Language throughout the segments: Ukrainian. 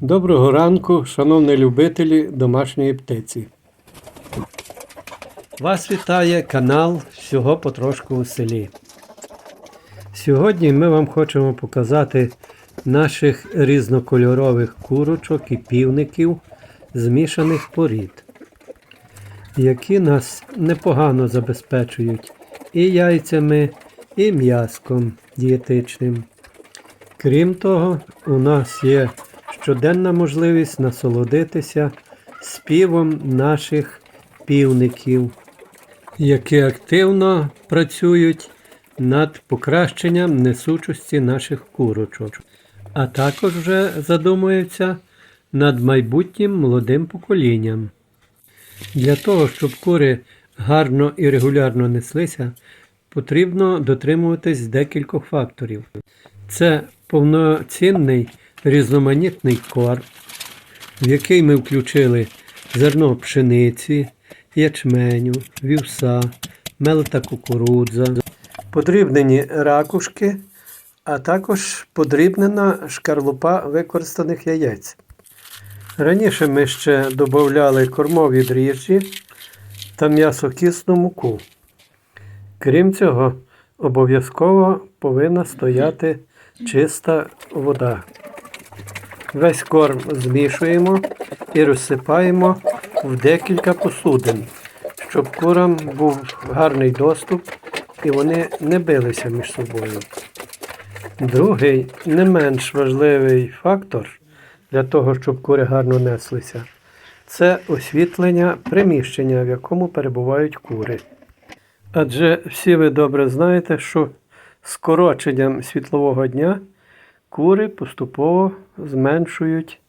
Доброго ранку, шановні любителі домашньої птиці. Вас вітає канал Всього потрошку у селі. Сьогодні ми вам хочемо показати наших різнокольорових курочок і півників змішаних порід, які нас непогано забезпечують і яйцями, і м'яском дієтичним. Крім того, у нас є щоденна можливість насолодитися співом наших півників, які активно працюють над покращенням несучості наших курочок, а також вже задумуються над майбутнім молодим поколінням. Для того, щоб кури гарно і регулярно неслися, потрібно дотримуватись декількох факторів. Це повноцінний різноманітний корм, в який ми включили зерно пшениці, ячменю, вівса, мелта кукурудза, подрібнені ракушки, а також подрібнена шкарлупа використаних яєць. Раніше ми ще додавали кормові дріжджі та м'ясокисну муку. Крім цього, обов'язково повинна стояти чиста вода. Весь корм змішуємо і розсипаємо в декілька посудин, щоб курам був гарний доступ і вони не билися між собою. Другий, не менш важливий фактор для того, щоб кури гарно неслися, це освітлення приміщення, в якому перебувають кури. Адже всі ви добре знаєте, що скороченням світлового дня кури поступово зменшують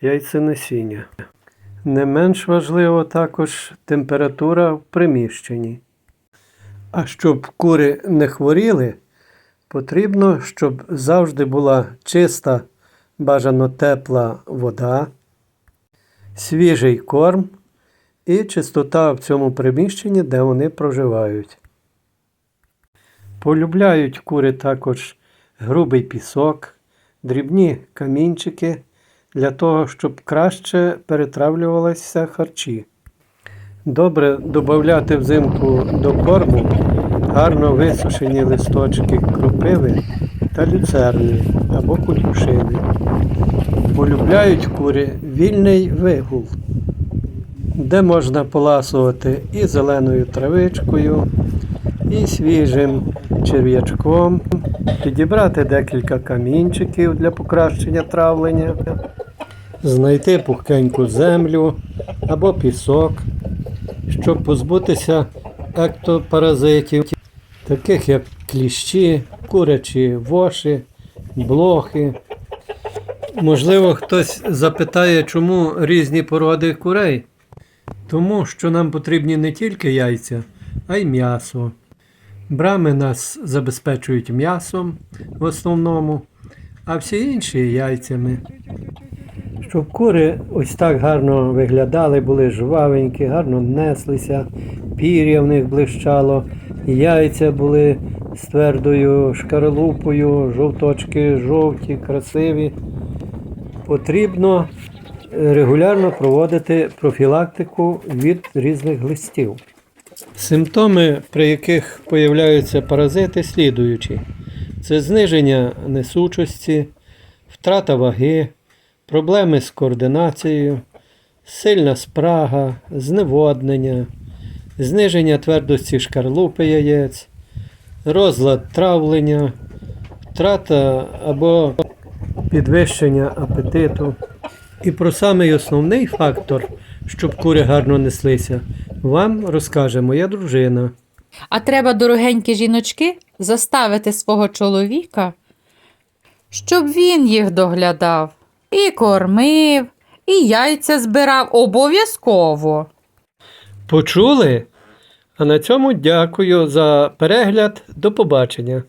яйценесіння. Не менш важливо також температура в приміщенні. А щоб кури не хворіли, потрібно, щоб завжди була чиста, бажано тепла вода, свіжий корм і чистота в цьому приміщенні, де вони проживають. Полюбляють кури також грубий пісок, дрібні камінчики для того, щоб краще перетравлювалися харчі. Добре додати взимку до корму гарно висушені листочки кропиви та люцерни або кутюшини. Полюбляють кури вільний вигул, де можна поласувати і зеленою травичкою, і свіжим черв'ячком, підібрати декілька камінчиків для покращення травлення, знайти пухкеньку землю або пісок, щоб позбутися ектопаразитів, таких як кліщі, курячі воші, блохи. Можливо, хтось запитає, чому різні породи курей. Тому що нам потрібні не тільки яйця, а й м'ясо. Брами нас забезпечують м'ясом в основному, а всі інші яйцями. Щоб кури ось так гарно виглядали, були жвавенькі, гарно неслися, пір'я в них блищало, яйця були з твердою шкаралупою, жовточки жовті, красиві. Потрібно е, регулярно проводити профілактику від різних глистів. Симптоми, при яких появляються паразити, слідуючі: це зниження несучості, втрата ваги, проблеми з координацією, сильна спрага, зневоднення, зниження твердості шкарлупи яєць, розлад травлення, втрата або підвищення апетиту. І про самий основний фактор, щоб кури гарно неслися, вам розкаже моя дружина. А треба, дорогенькі жіночки, заставити свого чоловіка, щоб він їх доглядав, і кормив, і яйця збирав обов'язково. Почули? А на цьому дякую за перегляд. До побачення.